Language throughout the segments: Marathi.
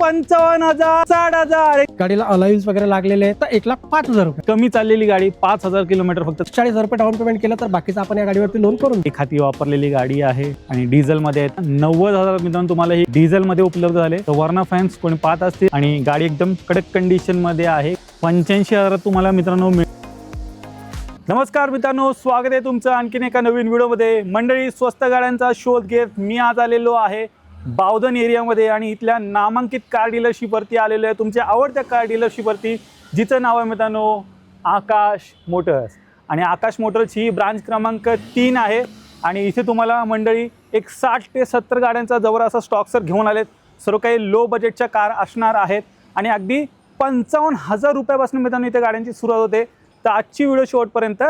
पंचावन्न हजार साठ हजार. गाडीला अलाउन्स वगैरे लागलेले तर एक लाख पाच हजार रुपये. कमी चाललेली गाडी पाच हजार किलोमीटर फक्त. चाळीस हजार रुपये डाऊन पेमेंट केलं तर बाकीचं आपण या गाडीवरती लोन करून. एक हाती वापरलेली गाडी आहे आणि डिझेल मध्ये नव्वद हजार मित्रांनो तुम्हाला ही डिझेल मध्ये उपलब्ध झाले. तर वर्णा फॅन्स कोणी पाहत असतील आणि गाडी एकदम कडक कंडिशनमध्ये आहे. पंच्याऐंशी हजारात तुम्हाला मित्रांनो मिळ नमस्कार मित्रांनो स्वागत आहे तुमचं आणखीन एका नवीन व्हिडिओमध्ये मंडळी स्वस्त गाड्यांचा शोध घेत मी आज आलेलो आहे. बावधन एरियामध्ये आणि इथल्या नामांकित कार डीलरशिपवरती आलेलो आहे तुमच्या आवडत्या कार डीलरशिपवरती जिचं नाव आहे मित्रांनो आकाश मोटर्स. आणि आकाश मोटर्स ही ब्रांच क्रमांक तीन आहे. आणि इथे तुम्हाला मंडळी एक साठ ते सत्तर गाड्यांचा जवळ असा स्टॉक सर घेऊन आलेत. सर्व काही लो बजेटच्या कार असणार आहेत. आणि अगदी पंचावन्न हजार रुपयापासून मित्रांनो इथे गाड्यांची सुरुवात होते. तर आजची व्हिडिओ शेवटपर्यंत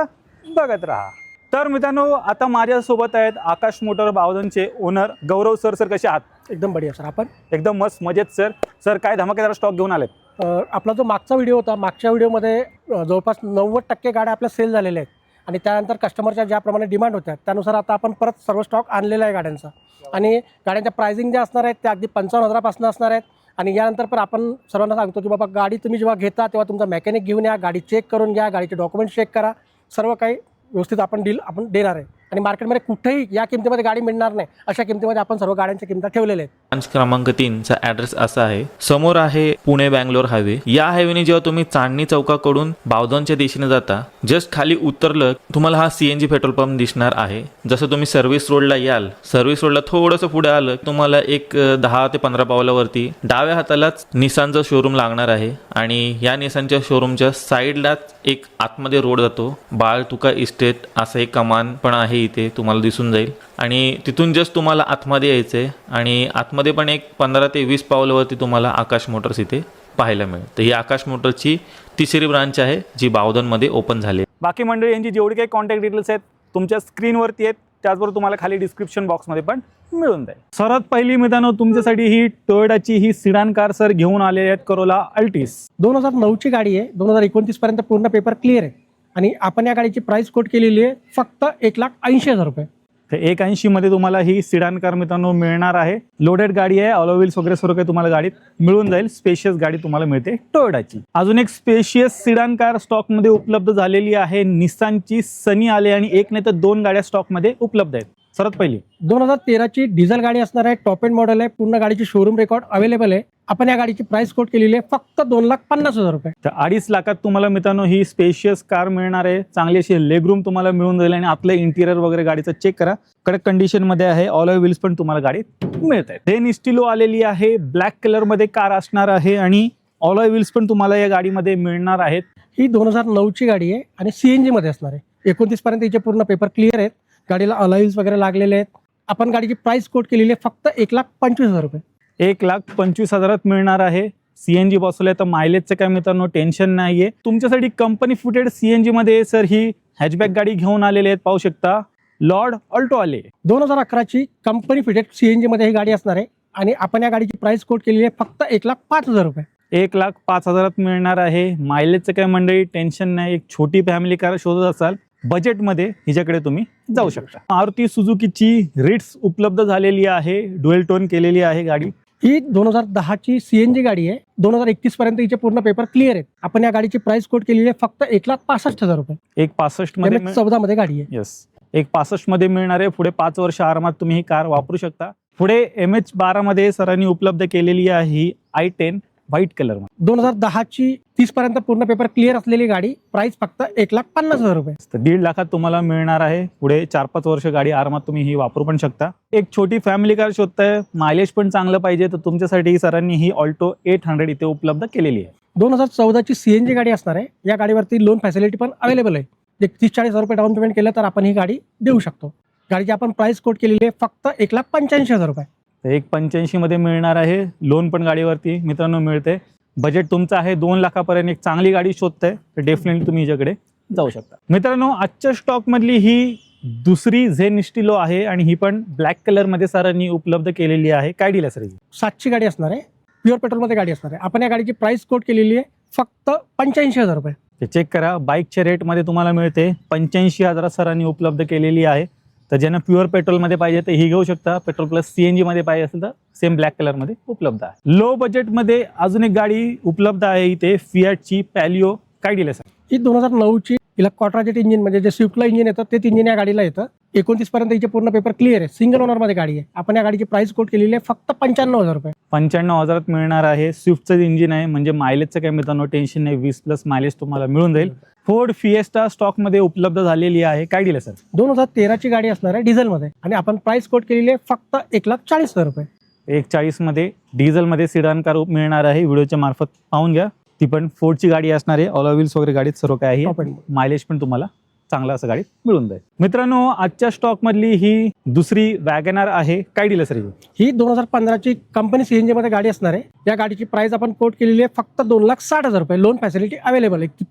बघत राहा. तर मित्रांनो आता माझ्यासोबत आहेत आकाश मोटर बावधनचे ओनर गौरव सर. सर कसे आहात? एकदम बढिया सर. आपण? एकदम मस्त मजेत सर. सर काय धमाकेदार स्टॉक घेऊन आलेत? अ, आपला जो मागचा व्हिडिओ होता मागच्या व्हिडिओमध्ये जवळपास नव्वद टक्के गाड्या आपल्या सेल झालेल्या आहेत. आणि त्यानंतर कस्टमरच्या ज्याप्रमाणे डिमांड होत्या त्यानुसार आता आपण परत सर्व स्टॉक आणलेला आहे गाड्यांचा. आणि गाड्यांच्या प्राइसिंग ज्या असणार आहेत त्या अगदी पंचावन्न हजारापासून असणार आहेत. आणि यानंतर पण आपण सर्वांना सांगतो की बाबा गाडी तुम्ही जेव्हा घेता तेव्हा तुमचा मेकॅनिक घेऊन या गाडी चेक करून घ्या गाडीचे डॉक्युमेंट चेक करा. सर्व काही व्यवस्थित आपण डील आपण देणार आहे. आणि मार्केटमध्ये कुठेही या किमतीमध्ये गाडी मिळणार नाही अशा किमतीमध्ये आपण सर्व गाड्यांच्या किमती ठेवलेल्या आहेत. ब्रांच क्रमांक तीनचा ॲड्रेस असा आहे. समोर आहे पुणे बँगलोर हायवे या हायवेने जेव्हा तुम्ही चांदणी चौकाकडून बावधनच्या दिशेने जाता जस्ट खाली उतरलं तुम्हाला हा सीएनजी पेट्रोल पंप दिसणार आहे. जसं तुम्ही सर्व्हिस रोडला याल सर्व्हिस रोडला थोडंसं पुढे आलं तुम्हाला एक दहा ते पंधरा पावलावरती डाव्या हातालाच निसानचं शोरूम लागणार आहे. आणि या निसानच्या शोरूमच्या साईडलाच एक आतमध्ये रोड जातो. बाळ तुका इस्टेट असं एक कमान पण आहे इथे तुम्हाला दिसून जाईल. आणि तिथून जस्ट तुम्हाला आतमध्ये यायचं आहे आणि आतमध्ये पण एक पंधरा ते वीस पावलावरती तुम्हाला आकाश मोटर्स इथे पाहायला मिळेल. तर ही आकाश मोटर्सची तिसरी ब्रांच आहे जी बावधनमध्ये ओपन झाली आहे. बाकी मंडळी यांची जेवढी काही कॉन्टॅक्ट डिटेल्स आहेत तुमच्या स्क्रीनवरती आहेत त्याचबरोबर तुम्हाला खाली डिस्क्रिप्शन बॉक्समध्ये पण मिळून जाईल. सर्वात पहिली मित्रांनो तुमच्यासाठी ही टोयोडाची ही सिडान कार सर घेऊन आलेली आहेत करोला अल्टिस दोन हजार नऊची गाडी आहे. दोन हजार एकोणतीस पर्यंत पूर्ण पेपर क्लिअर आहे. आणि आपण या गाडीची प्राइस कोट केलेली आहे फक्त एक लाख ऐंशी हजार रुपये. तर एक ऐंशी मध्ये तुम्हाला ही सिडान कार मित्रांनो मिळणार आहे. लोडेड गाडी आहे ऑलो व्हील्स वगैरे सर्व काही तुम्हाला गाडीत मिळून जाईल. स्पेशियस गाडी तुम्हाला मिळते टोयडाची अजून एक स्पेशियस सिडान कार स्टॉकमध्ये उपलब्ध झालेली आहे निसानची सनी आले आणि एक नाही तर दोन गाड्या स्टॉकमध्ये उपलब्ध आहेत. सर्वात पहिली. दोन हजार तेराची डिझेल गाडी असणार आहे टॉप एंड मॉडेल आहे पूर्ण गाडीची शोरूम रेकॉर्ड अवेलेबल आहे. आपण या गाडीची प्राइस कोट केलेली आहे फक्त दोन लाख पन्नास हजार रुपये. तर अडीच लाखात तुम्हाला मित्रांनो ही स्पेशियस कार मिळणार आहे. चांगली अशी लेग रूम तुम्हाला मिळून जाईल आणि आतलं इंटिरियर वगैरे गाडीचं चेक करा. कडक कंडिशनमध्ये आहे ऑल व्हील्स पण तुम्हाला गाडीत मिळत आहे रेन इस्टिलो आलेली आहे ब्लॅक कलरमध्ये कार असणार आहे आणि ऑल व्हील्स पण तुम्हाला या गाडीमध्ये मिळणार आहेत. ही दोन हजार नऊची गाडी आहे आणि सीएनजी मध्ये असणार आहे. एकोणतीस पर्यंत हिचे पूर्ण पेपर क्लिअर आहेत. गाडीला अलाउन्स वगैरे लागलेले आहेत. आपण गाडीची प्राइस कोट केलेली आहे फक्त एक लाख पंचवीस हजार रुपये. एक लाख पंचवीस हजारात मिळणार आहे. सीएनजी बसवलंय तर मायलेजचं काय मित्रांनो टेन्शन नाहीये. तुमच्यासाठी कंपनी फुटेड सीएनजी मध्ये सर ही हॅचबॅक गाडी घेऊन आलेले आहेत पाहू शकता. लॉर्ड ऑल्टो आले दोन हजार अकराची कंपनी फिटेड सीएनजी मध्ये ही गाडी असणार आहे. आणि आपण या गाडीची प्राइस कोट केलेली आहे फक्त एक लाख पाच हजार रुपये. एक लाख पाच हजारात मिळणार आहे. मायलेजचं काय मंडळी टेन्शन नाही. एक छोटी फॅमिली कार शोधत असाल बजेटमध्ये हिच्याकडे तुम्ही जाऊ शकता. मारुती सुझुकीची रिट्स उपलब्ध झालेली आहे डुएल टोन केलेली आहे गाडी. ही दोन हजार दहाची सीएनजी गाडी आहे. दोन हजार एकतीस पर्यंत हिचे पूर्ण पेपर क्लिअर आहेत. आपण या गाडीची प्राइस कोट केलेली आहे फक्त एक लाख पासष्ट हजार रुपये. एक पासष्टमध्ये चौदा मध्ये गाडी आहे. येस एक पासष्टमध्ये मिळणार आहे. पुढे पाच वर्ष आरामात तुम्ही ही कार वापरू शकता. पुढे एम एच बारा मध्ये सरांनी उपलब्ध केलेली आहे ही आय टेन व्हाईट कलरमध्ये. दोन हजार दहाची तीस पर्यंत पूर्ण पेपर क्लिअर असलेली गाडी प्राइस फक्त एक लाख पन्नास हजार रुपये. तर दीड लाखात तुम्हाला मिळणार आहे. पुढे चार पाच वर्ष गाडी आरामात तुम्ही ही वापरू पण शकता. एक छोटी फॅमिली कार शोधताय मायलेज पण चांगलं पाहिजे तर तुमच्यासाठी सरांनी ही ऑल्टो एट हंड्रेड इथे उपलब्ध केलेली आहे. दोन हजार चौदाची सीएनजी गाडी असणार आहे. या गाडीवरती लोन फॅसिलिटी पण अवेलेबल आहे. एक तीस चाळीस हजार रुपये डाऊन पेमेंट केलं तर आपण ही गाडी देऊ शकतो. गाडीची आपण प्राइस कोट केलेली आहे फक्त एक लाख पंच्याऐंशी हजार रुपये. तर एक पंच्याऐंशी मध्ये मिळणार आहे. लोन पण गाडीवरती मित्रांनो मिळते. बजेट तुमचं आहे दोन लाखापर्यंत एक चांगली गाडी शोधताय तर डेफिनेटली तुम्ही हिच्याकडे जाऊ शकता. मित्रांनो आजच्या स्टॉक मधली ही दुसरी झेन स्टिलो आहे आणि ही पण ब्लॅक कलरमध्ये सरांनी उपलब्ध केलेली आहे. काय डील आहे सर? सातची गाडी असणार आहे. प्युअर पेट्रोलमध्ये गाडी असणार आहे. आपण या गाडीची प्राइस कोट केलेली आहे. फक्त पंच्याऐंशी हजार रुपये. ते चेक करा. बाईकच्या रेटमध्ये तुम्हाला मिळते. पंच्याऐंशी हजारात सरांनी उपलब्ध केलेली आहे. तर ज्यांना प्युअर पेट्रोलमध्ये पाहिजे तर ही घेऊ शकता. पेट्रोल प्लस सी एन जीमध्ये पाहिजे असेल तर सेम ब्लॅक कलरमध्ये उपलब्ध आहे. लो बजेटमध्ये अजून एक गाडी उपलब्ध आहे इथे फियाटची पॅलिओ काय दिलं सर ही दोन हजार नऊची हिला क्वाट्राजेट इंजिन म्हणजे जे स्विफ्टला इंजिन येतं तेच इंजिन या गाडीला येतं. एकोणतीस पर्यंत हिचे पूर्ण पेपर क्लिअर आहे. सिंगल ओनरमध्ये गाडी आहे. आपण या गाडीची प्राइस कोट केलेली आहे फक्त पंच्याण्णव हजार रुपये. पंच्याण्णव हजारात मिळणार आहे. स्विफ्टचं इंजिन आहे. म्हणजे मायलेजचं काही मित्रांनो टेन्शन नाही. वीस प्लस मायलेज तुम्हाला मिळून जाईल. फोर्ड फिएस्टा स्टॉकमध्ये उपलब्ध झालेली आहे. काय दिलं सर दोन हजार तेराची गाडी असणार आहे डिझेलमध्ये आणि आपण प्राइस कोट केलेली आहे फक्त एक लाख चाळीस हजार रुपये. एक चाळीसमध्ये डिझेलमध्ये सिडान कार मिळणार आहे. व्हिडिओच्या मार्फत पाहून घ्या. ती पण फोर्डची गाडी असणार आहे. ऑल व्हील्स वगैरे गाडीत सर्व काय आहे. मायलेज पण तुम्हाला चांगला असं गाडीत मिळून जाईल. मित्रांनो आजच्या स्टॉक मधली ही दुसरी वॅगनार आहे. काय दिलं सर ही? दोन हजार पंधराची कंपनी सीएनजी मध्ये गाडी असणार आहे. या गाडीची प्राइस आपण कोट केलेली आहे फक्त दोन लाख साठ हजार रुपये. लोन फॅसिलिटी अवेलेबल आहे.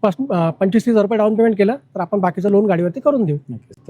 पंचवीस तीस हजार रुपये डाऊन पेमेंट केलं तर आपण बाकीचं लोन गाडीवरती करून देऊ.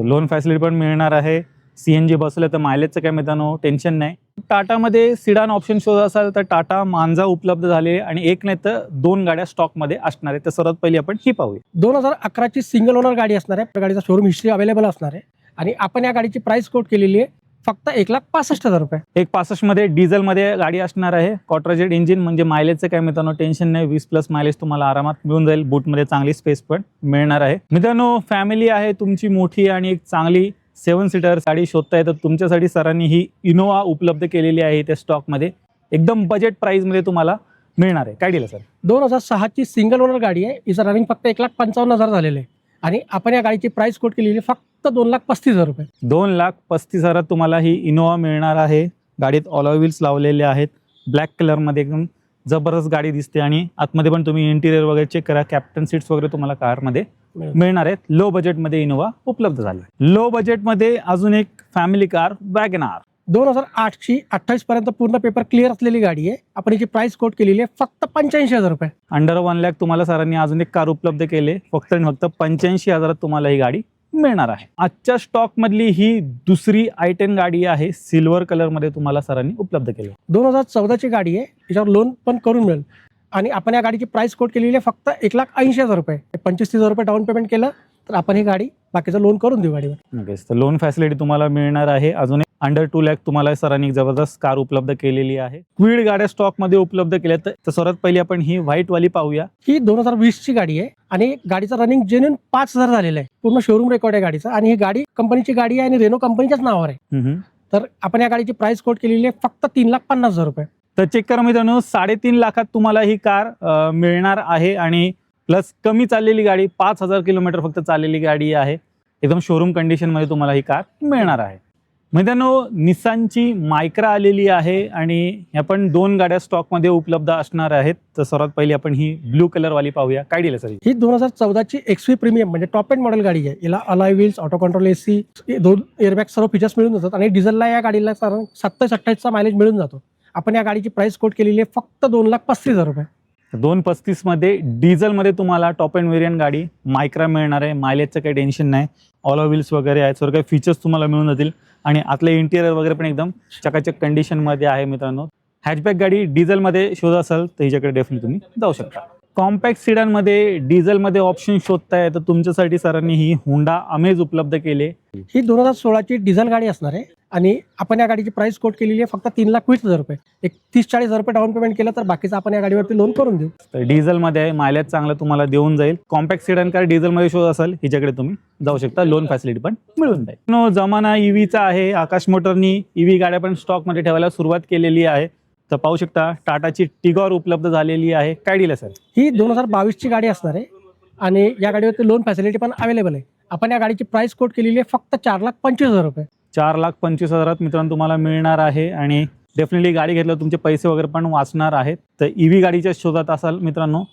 लोन फॅसिलिटी पण मिळणार आहे. सीएनजी बसवलं तर मायलेजचं काय मित्रांनो? टेन्शन नाही. टाटामध्ये सिडान ऑप्शन शोध असाल तर टाटा मांजा उपलब्ध झाले आणि एक नाही तर दोन गाड्या स्टॉकमध्ये असणार आहे तर सर्वात पहिली आपण ही पाहूया. दोन हजार अकराची सिंगल ओनर गाडी असणार आहे. गाडीचा शोरूम हिस्ट्री अवेलेबल असणार आहे. आणि आपण या गाडीची प्राइस कोट केलेली आहे. फक्त एक लाख पासष्ट हजार रुपये. एक पासष्टमध्ये डिझेलमध्ये गाडी असणार आहे. कॉट्राजेट इंजिन म्हणजे मायलेजचं काय मित्रांनो? टेन्शन नाही. वीस प्लस मायलेज तुम्हाला आरामात मिळून जाईल. बूटमध्ये चांगली स्पेस पण मिळणार आहे. मित्रांनो फॅमिली आहे तुमची मोठी आणि एक चांगली सेवन सीटर गाडी शोधताय तर तुमच्यासाठी सरांनी ही इनोवा उपलब्ध केलेली आहे त्या स्टॉकमध्ये. एकदम बजेट प्राईजमध्ये तुम्हाला मिळणार आहे. काय दिलं सर? दोन हजार सहाची सिंगल ओनर गाडी आहे. हिचं रनिंग फक्त एक लाख पंचावन्न हजार झालेलं आहे. आणि आपण या गाडीची प्राइस कोट केलेली फक्त दोन लाख पस्तीस हजार रुपये. दोन लाख पस्तीस हजारात तुम्हाला ही इनोवा मिळणार आहे. गाडीत ऑल व्हील्स लावलेले आहेत. ब्लॅक कलरमध्ये एकदम जबरदस्त गाडी दिसते आणि आतमध्ये पण तुम्ही इंटिरियर वगैरे चेक करा. कॅप्टन सीट्स वगैरे तुम्हाला कारमध्ये मिळणार आहेत. लो बजेटमध्ये इनोवा उपलब्ध झाली. लो बजेटमध्ये अजून एक फॅमिली कार वॅगनार दोन हजार आठची अठ्ठावीस पर्यंत पूर्ण पेपर क्लिअर असलेली गाडी आहे. आपण याची प्राइस कोट केलेली आहे. फक्त पंच्याऐंशी हजार रुपये. अंडर वन लॅक तुम्हाला सरांनी अजून एक कार उपलब्ध केले. फक्त आणि फक्त पंच्याऐंशी हजारात तुम्हाला ही गाडी मिळणार आहे. आजच्या स्टॉक मधली ही दुसरी आय टेन गाडी आहे सिल्वर कलरमध्ये तुम्हाला सरांनी उपलब्ध केली दोन हजार चौदाची गाडी आहे याच्यावर लोन पण करून मिळेल. आणि आपण या गाडीची प्राइस कोट केलेली आहे फक्त एक लाख ऐंशी हजार रुपये. पंचवीस तीस हजार रुपये डाऊन पेमेंट केलं तर आपण ही गाडी बाकीचं लोन करून देऊ गाडीवर. नक्कीच. तर लोन फॅसिलिटी तुम्हाला मिळणार आहे. अजून अंडर टू लॅक तुम्हाला सरांनी जबरदस्त कार उपलब्ध केलेली आहे. क्विड गाड्या स्टॉकमध्ये उपलब्ध केल्या तर सर्वात पहिली आपण ही व्हाईट वाली पाहूया. ही दोन हजार वीसची गाडी आहे आणि गाडीचं रनिंग जेन्युन पाच हजार झालेलं आहे. पूर्ण शोरूम रेकॉर्ड आहे गाडीचा आणि ही गाडी कंपनीची गाडी आहे आणि रेनो कंपनीच्याच नावावर आहे. तर आपण या गाडीची प्राइस कोट केलेली आहे फक्त तीन लाख पन्नास हजार रुपये. तर चेक करा मित्रांनो साडेतीन लाखात तुम्हाला ही कार मिळणार आहे आणि प्लस कमी चाललेली गाडी पाच हजार किलोमीटर फक्त चाललेली गाडी आहे. एकदम शोरूम कंडिशनमध्ये तुम्हाला ही कार मिळणार आहे. मैदानो निसानची मायक्रा आलेली आहे आणि ह्या पण दोन गाड्या स्टॉकमध्ये उपलब्ध असणार आहेत. तर सर्वात पहिली आपण ही ब्लू कलरवाली पाहूया. काय दिलं सर ही? दोन हजार चौदाची एक्सवी प्रीमियम म्हणजे टॉप एंड मॉडेल गाडी आहे. याला alloy wheels auto control AC दोन एअरबॅग सर्व फीचर्स मिळून जातात आणि डिझेलला या गाडीला साधारण सत्तावीस अठ्ठावीसचा मायलेज मिळून जातो. आपण या गाडीची प्राइस कोट केलेली आहे फक्त दोन लाख पस्तीस हजार रुपये. दोन पस्तीसमध्ये डिझेलमध्ये तुम्हाला टॉप अँड व्हेरियंट गाडी मायक्रा मिळणार आहे मायलेजचं काही टेन्शन नाही ऑल व्हील्स वगैरे आहेत सर्व काही फीचर्स तुम्हाला मिळून जातील. आणि आतले इंटिरियर वगैरे पण एकदम चकाचक कंडिशनमध्ये आहे मित्रांनो. हॅचबॅक गाडी डिझेलमध्ये शोध असाल तर हिच्याकडे डेफिनेटली तुम्ही जाऊ शकता. कॉम्पॅक्ट सिडानमध्ये डिझेलमध्ये ऑप्शन शोधताय तर तुमच्यासाठी सरांनी ही हुंडा अमेज उपलब्ध केले. ही दोन हजार सोळाची डिझेल गाडी असणार आहे आणि आपण या गाडीची प्राइस कोट केलेली आहे फक्त तीन लाख वीस हजार रुपये. एक तीस चाळीस हजार रुपये डाऊन पेमेंट केलं तर बाकीचं आपण या गाडीवरती लोन करून देऊ. तर डिझेलमध्ये आहे मायलेज चांगलं तुम्हाला देऊन जाईल. कॉम्पॅक्ट सिडन कार डिझेलमध्ये शोध असाल हिच्याकडे तुम्ही जाऊ शकता. लोन फॅसिलिटी पण मिळून जाईल. नो जमाना ईव्हीचा आहे आकाश मोटरनी ईव्ही गाड्या पण स्टॉकमध्ये ठेवायला सुरुवात केलेली आहे. तर पाहू शकता टाटाची टिगॉर उपलब्ध झालेली आहे. काय दिलं सर? ही दोन हजार बावीसची गाडी असणार आहे आणि या गाडीवरती लोन फॅसिलिटी पण अवेलेबल आहे. आपण या गाडीची प्राइस कोट केलेली आहे फक्त चार लाख पंचवीस हजार रुपये. चार लाख पंचवीस हजारात मित्रांनो तुम्हाला मिळणार आहे आणि डेफिनेटली गाडी घेतल्यावर तुमचे पैसे वगैरे पण वाचणार आहेत. तर ईव्ही गाडीच्या शोधात असाल मित्रांनो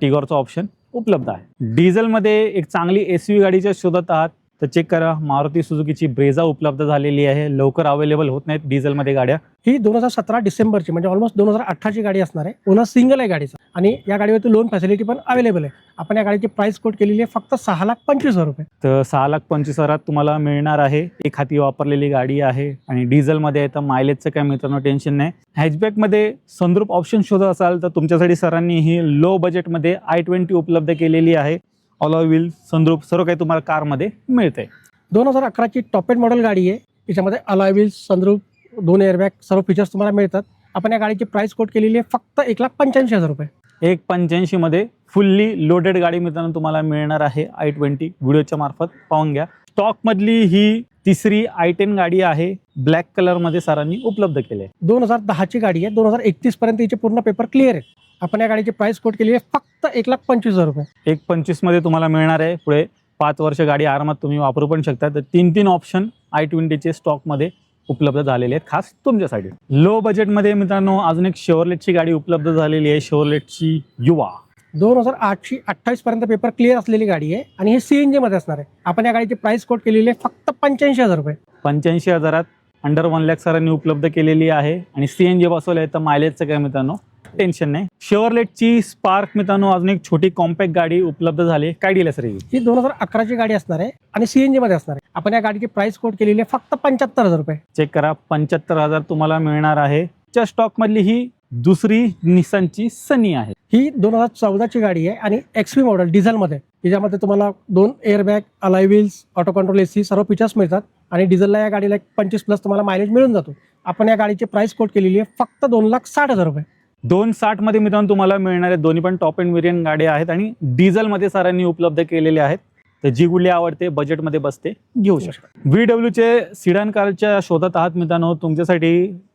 टिगॉरचा ऑप्शन उपलब्ध आहे. डिझेलमध्ये एक चांगली एस व्ही गाडीच्या शोधात आहात. तर चेक करा. मारुती सुझुकीची ब्रेझा उपलब्ध झालेली आहे. लवकर अवेलेबल होत नाहीत डिझेलमध्ये गाड्या. ही दोन हजार सतरा डिसेंबरची म्हणजे ऑलमोस्ट दोन हजार अठराची गाडी असणार आहे. पुन्हा सिंगल आहे गाडीचा. आणि या गाडीवरती लोन फॅसिलिटी पण अवेलेबल आहे. आपण या गाडीची प्राइस कोट केलेली आहे फक्त सहा लाख पंचवीस हजार रुपये. तर सहा लाख पंचवीस हजारात तुम्हाला मिळणार आहे. एक हाती वापरलेली गाडी आहे. आणि डिझेलमध्ये आहे तर मायलेजचं काय मित्रांनो टेन्शन नाही. हॅचबॅकमध्ये संद्रूप ऑप्शन शोधत असाल तर तुमच्यासाठी सरांनी ही लो बजेटमध्ये आय ट्वेंटी उपलब्ध केलेली आहे. ऑल व्हील संद्रूप सर्व काही तुम्हाला कारमध्ये मिळते दोन हजार अकराची टॉप एंड मॉडेल गाडी आहे. याच्यामध्ये अलॉय व्हील्स सनरूफ दोन एअरबॅग सर्व फीचर्स तुम्हाला मिळतात. आपण या गाडीची प्राइस कोट केलेली आहे फक्त एक लाख पंच्याऐंशी हजार रुपये. एक पंच्याऐंशीमध्ये फुल्ली लोडेड गाडी मित्रांनो तुम्हाला मिळणार आहे आय ट्वेंटी व्हिडिओच्या मार्फत पाहून घ्या. स्टॉकमधली ही तिसरी आय टेन गाडी आहे. ब्लॅक कलरमध्ये सरांनी उपलब्ध केली आहे दोन हजार दहाची गाडी आहे. दोन हजार एकतीस पर्यंत हिचे पूर्ण पेपर क्लिअर आहेत आपण या गाडीची प्राइस कोट केली आहे फक्त एक लाख पंचवीस हजार रुपये. एक पंचवीसमध्ये तुम्हाला मिळणार आहे. पुढे पाच वर्ष गाडी आरामात तुम्ही वापरू पण शकता. तर तीन तीन ऑप्शन आय ट्वेंटीचे स्टॉकमध्ये उपलब्ध झालेले आहेत खास तुमच्यासाठी. लो बजेटमध्ये मित्रांनो अजून एक शेवरलेटची गाडी उपलब्ध झालेली आहे शेवरलेटची युवा. दोन हजार आठची अठ्ठावीस पर्यंत पेपर क्लिअर असलेली गाडी आहे आणि हे सी एनमध्ये असणार आहे. आपण या गाडीची प्राइस कोट केलेली आहे फक्त पंच्याऐंशी हजार रुपये. पंच्याऐंशी हजारात अंडर वन लॅक सरांनी उपलब्ध केलेली आहे आणि सी एन जी बसवलं आहे तर मायलेजचं काय मित्रांनो? टेन्शन नाही. शेवरलेटची स्पार्क मित्रांनो अजून एक छोटी कॉम्पॅक्ट गाडी उपलब्ध झाली. काय डील सर ही? दोन हजार अकराची गाडी असणार आहे आणि सी एनमध्ये असणार आहे. आपण या गाडीची प्राइस कोट केलेली आहे फक्त पंच्याहत्तर हजार रुपये. चेक करा पंच्याहत्तर हजार तुम्हाला मिळणार आहे. च्या स्टॉकमधली ही दुसरी निसानची सनी आहे. ही दोन हजार चौदाची गाडी आहे आणि एक्सपी मॉडेल डिझेलमध्ये याच्यामध्ये तुम्हाला दोन airbag alloy wheels auto control AC सर्व फीचर्स मिळतात आणि डिझेलला या गाडीला एक पंचवीस प्लस तुम्हाला मायलेज मिळून जातो. आपण या गाडीची प्राइस कोट केलेली आहे फक्त दोन लाख साठ हजार रुपये. दोन साठमध्ये मित्रांनो तुम्हाला मिळणारे दोन्ही पण टॉप अँड वेरियंट गाड्या आहेत आणि डिझेलमध्ये सरांनी उपलब्ध केलेले आहेत. तर जी कुठली आवडते बजेटमध्ये बसते घेऊ शकता. व्ही डब्ल्यूचे सिडान कारच्या शोधात आहात मित्रांनो तुमच्यासाठी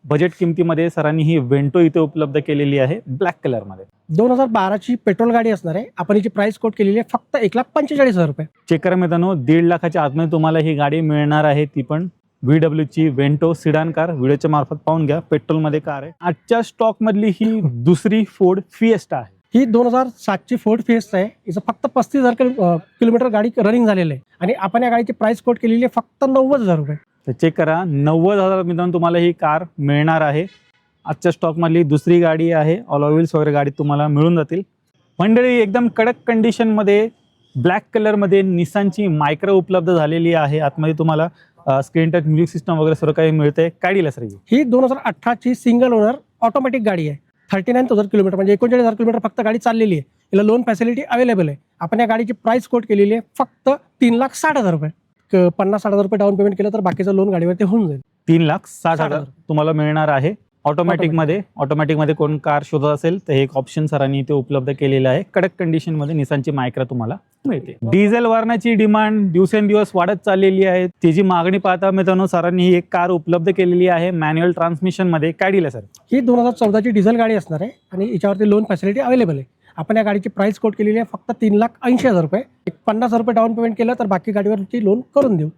बजेट किमतीमध्ये सरांनी ही वेंटो इथे उपलब्ध केलेली आहे ब्लॅक कलरमध्ये दोन हजार बाराची पेट्रोल गाडी असणार आहे. आपण हिची प्राइस कोट केलेली आहे फक्त एक लाख पंचेचाळीस हजार रुपये. चेक करा मित्रांनो दीड लाखाच्या आतमध्ये तुम्हाला ही गाडी मिळणार आहे ती पण व्ही डब्ल्यूची वेंटो सिडान कार व्हिडिओच्या मार्फत पाहून घ्या. पेट्रोलमध्ये कार आहे. आजच्या स्टॉकमधली ही दुसरी फोर्ड फिएस्टा आहे. ही दोन हजार सातची फोर्ड फेस्ट आहे. हिचं फक्त पस्तीस हजार किलोमीटर गाडी रनिंग झालेलं आहे. आणि आपण या गाडीची प्राइस कोट केलेली आहे फक्त नव्वद हजार रुपये. तर चेक करा. नव्वद हजार मित्रांनो तुम्हाला ही कार मिळणार आहे. आजच्या स्टॉकमधली दुसरी गाडी आहे. ऑलॉव्हिल्स वगैरे गाडी तुम्हाला मिळून जातील. मंडळी एकदम कडक कंडिशनमध्ये ब्लॅक कलरमध्ये निसानची मायक्रो उपलब्ध झालेली आहे. आतमध्ये तुम्हाला स्क्रीन टच म्युझिक सिस्टम वगैरे सर्व काही मिळते. काय डील सर ही? दोन हजार अठराची सिंगल ओनर ऑटोमॅटिक गाडी आहे. थर्टी नाईन थाउजंड किलोमीटर म्हणजे एकोणचाळीस हजार किलोमीटर फक्त गाडी चाललेली आहे. हिला लोन फॅसिलिटी अवेलेबल आहे. आपण या गाडीची प्राइस कोट केलेली आहे फक्त तीन लाख साठ हजार रुपये. पन्नास साठ हजार रुपये डाऊन पेमेंट केलं तर बाकीचं लोन गाडीवरती होऊन जाईल. तीन लाख साठ हजार. तुम्हाला मिळणार आहे. ऑटोमॅटिकमध्ये ऑटोमॅटिकमध्ये कोण कार शोधत असेल तर हे एक ऑप्शन सरांनी इथे उपलब्ध केलेलं आहे. कडक कंडिशनमध्ये निसानची मायक्रा तुम्हाला मिळते. डिझेल वाहनाची डिमांड दिवसेंदिवस वाढत चाललेली आहे. त्याची मागणी पाहता मित्रांनो सरांनी ही एक कार उपलब्ध केलेली आहे मॅन्युअल ट्रान्समिशनमध्ये काय दिलं सर? ही दोन हजार चौदाची डिझेल गाडी असणार आहे आणि याच्यावरती लोन फॅसिलिटी अवेलेबल आहे. आपण या गाडीची प्राइस कोट केलेली आहे फक्त तीन लाख ऐंशी हजार रुपये. एक पन्नास हजार रुपये डाऊन पेमेंट केलं तर बाकी गाडीवरची लोन करून देऊ.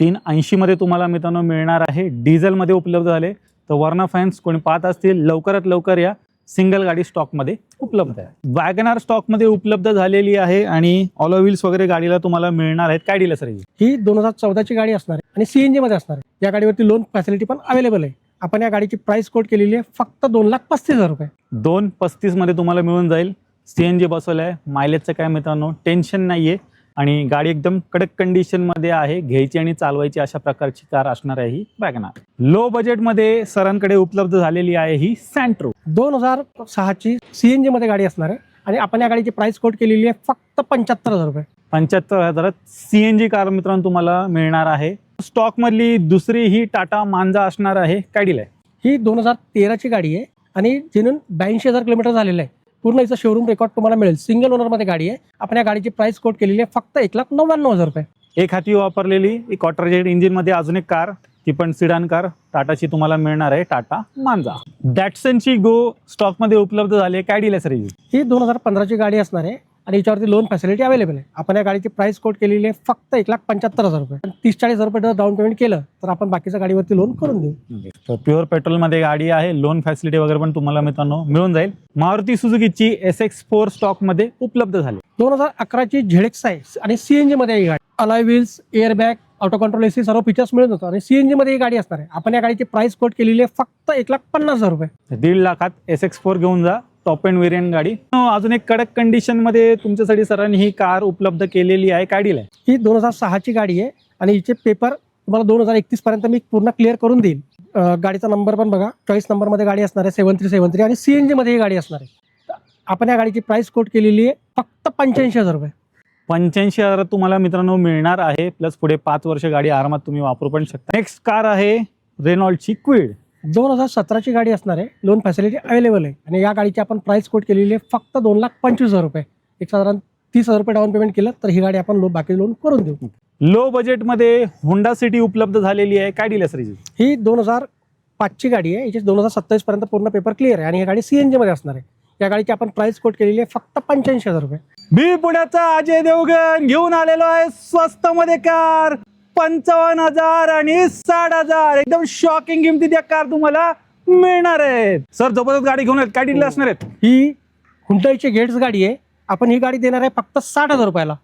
तीन ऐंशीमध्ये तुम्हाला मित्रांनो मिळणार आहे. डिझेलमध्ये उपलब्ध झाले. तर वर्णा फॅन्स कोणी पाहत असतील लवकरात लवकर या सिंगल गाडी स्टॉकमध्ये उपलब्ध आहे. वॅगनार स्टॉकमध्ये उपलब्ध झालेली आहे आणि ऑलो व्हील्स वगैरे गाडीला तुम्हाला मिळणार आहेत. काय दिलं सर ही? दोन हजार चौदाची गाडी असणार आहे आणि सी एनमध्ये असणार आहे. या गाडीवरती लोन फॅसिलिटी पण अवेलेबल आहे. आपण या गाडीची प्राइस कोट केलेली आहे फक्त दोन लाख पस्तीस हजार रुपये. दोन पस्तीसमध्ये तुम्हाला मिळून जाईल. सी एन जी बसवलं आहे मायलेजचं काय मित्रांनो? टेन्शन नाही आहे आणि गाडी एकदम कडक कंडिशनमध्ये आहे. घ्यायची आणि चालवायची अशा प्रकारची कार असणार आहे ही वॅगनार. लो बजेटमध्ये सरांकडे उपलब्ध झालेली आहे ही सँट्रो दोन हजार सहाची सी एनमध्ये गाडी असणार आहे. आणि आपण या गाडीची प्राइस कोट केलेली आहे फक्त पंच्याहत्तर हजार रुपये. पंच्याहत्तर हजारात सी एन जी कार मित्रांनो तुम्हाला मिळणार आहे. स्टॉकमधली दुसरी ही टाटा मांजा असणार आहे. काय डील आहे? ही दोन हजार तेराची गाडी आहे. आणि जेणून ब्याऐंशी हजार किलोमीटर झालेलं आहे. पूर्ण याचं शोरूम रेकॉर्ड तुम्हाला मिळेल. सिंगल ओनरमध्ये गाडी आहे. आपण या गाडीची प्राइस कोट केलेली आहे. फक्त एक लाख नव्याण्णव हजार रुपये. एक हाती वापरलेली एक ऑटरजेट इंजिनमध्ये अजून एक कार ती पण सिडान कार टाटाची तुम्हाला मिळणार आहे टाटा मांजा डॅटसनची गो स्टॉकमध्ये उपलब्ध झाली आहे. काय डील आहे सर ही ही दोन हजार पंधराची गाडी असणार आहे. आणि याच्यावरती लोन फॅसिलिटी अवेलेबल आहे. आपण या गाडीची प्राइस कोट केलेली आहे फक्त एक लाख पंच्याहत्तर हजार रुपये. तीस चाळीस हजार रुपये जर डाऊन पेमेंट केलं तर आपण बाकीच्या गाडीवरती लोन करून देऊ. तर प्युअर पेट्रोलमध्ये गाडी आहे लोन फॅसिलिटी वगैरे पण तुम्हाला मित्रांनो मिळून जाईल. मारुती सुझुकीची एस एक्स फोर स्टॉकमध्ये उपलब्ध झाली. दोन हजार अकराची झेडेक्स आहे आणि सीएनजी मध्ये ही गाडी. Alloy wheels airbag auto control AC सर्व फीचर्स मिळून जातो आणि सीएनजी मध्ये ही गाडी असणार आहे. आपण या गाडीची प्राइस कोट केलेली आहे फक्त एक लाख पन्नास हजार रुपये. दीड लाखात एस एक्स फोर घेऊन जा. टॉप अँड वेरियंट गाडी. अजून एक कडक कंडिशनमध्ये तुमच्यासाठी सरांनी ही कार उपलब्ध केलेली आहे. काय डील आहे? ही दोन हजार सहाची गाडी आहे आणि हिचे पेपर तुम्हाला दोन हजार एकतीस पर्यंत मी पूर्ण क्लिअर करून देईल अं, गाडीचा नंबर पण बघा. चॉईस नंबरमध्ये गाडी असणार आहे सेवन थ्री सेवन थ्री आणि सीएनजी मध्ये ही गाडी असणार आहे. आपण या गाडीची प्राइस कोट केलेली आहे फक्त पंच्याऐंशी हजार रुपये. पंच्याऐंशी हजारात तुम्हाला मित्रांनो मिळणार आहे प्लस पुढे पाच वर्ष गाडी आरामात तुम्ही वापरू पण शकता. नेक्स्ट कार आहे रेनॉल्डची क्विड दोन हजार सतराची गाडी असणार आहे. लोन फॅसिलिटी अवेलेबल आहे. आणि या गाडीची आपण प्राइस कोट केलेली आहे फक्त दोन लाख पंचवीस हजार रुपये. एक साधारण तीस हजार रुपये डाऊन पेमेंट केलं तर ही गाडी आपण लो बाकी लोन करून देऊ. लो बजेटमध्ये होंडा सिटी उपलब्ध झालेली आहे. काय डील सर ही दोन हजार पाचची गाडी आहे. याची दोन हजार सत्तावीसपर्यंत पूर्ण पेपर क्लिअर आहे. आणि ही गाडी सी एन जीमध्ये असणार आहे. या गाडीची आपण प्राइस कोट केलेली आहे फक्त पंच्याऐंशी हजार रुपये. बी पुण्याचा अजय देवगण घेऊन आलेलो आहे. स्वस्त मध्ये कार. पंचावन्न हजार आणि साठ हजार. एकदम शॉकिंग किमतीत या कार तुम्हाला मिळणार आहेत. सर जबरदस्त गाडी घेऊन आहेत काय डील असणार आहेत? ही हुंडाईची गेट्स गाडी आहे. आपण ही गाडी देणार आहे फक्त साठ हजार रुपयाला.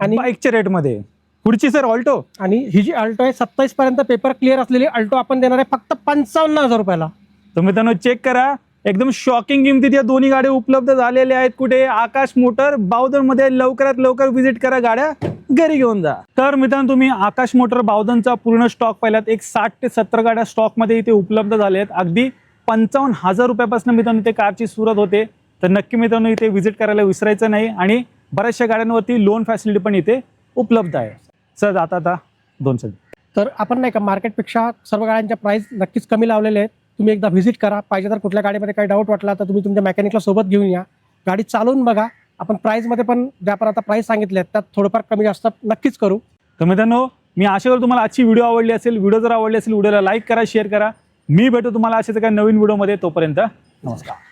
आणि बाईकच्या रेटमध्ये पुढची सर ऑल्टो आणि ही जी अल्टो आहे सत्तावीस पर्यंत पेपर क्लिअर असलेली अल्टो आपण देणार आहे फक्त पंचावन्न हजार रुपयाला. तर मित्रांनो चेक करा. एकदम शॉकिंग किमतीत या दोन्ही गाड्या उपलब्ध झालेल्या आहेत कुठे? आकाश मोटरमध्ये लवकरात लवकर व्हिजिट करा गाड्या. घरी घेऊन जा. तर मित्रांनो तुम्ही आकाश मोटर बावधनचा पूर्ण स्टॉक पाहिलात. एक साठ ते सत्तर गाड्या स्टॉकमध्ये इथे उपलब्ध झाल्या आहेत अगदी पंचावन्न हजार रुपयापासून मित्रांनो इथे कारची सुरत होते. तर नक्की मित्रांनो इथे व्हिजिट करायला विसरायचं नाही. आणि बऱ्याचशा गाड्यांवरती लोन फॅसिलिटी पण इथे उपलब्ध आहे. सर आता आता दोन सर तर आपण नाही का मार्केटपेक्षा सर्व गाड्यांच्या प्राइस नक्कीच कमी लावलेले आहेत. तुम्ही एकदा व्हिजिट करा. पाहिजे तर कुठल्या गाडीमध्ये काही डाऊट वाटला तर तुम्ही तुमच्या मेकॅनिकला सोबत घेऊन या. गाडी चालवून बघा. आपण प्राईजमध्ये पण ज्या आपण आता प्राईस सांगितले आहेत त्यात थोडंफार कमी जास्त नक्कीच करू. तर मित्रांनो मी आशा करतो तुम्हाला आजची व्हिडिओ आवडली असेल व्हिडिओ जर आवडली असेल व्हिडिओला लाईक करा शेअर करा. मी भेटू तुम्हाला अशाच एका नवीन व्हिडिओमध्ये तोपर्यंत नमस्कार.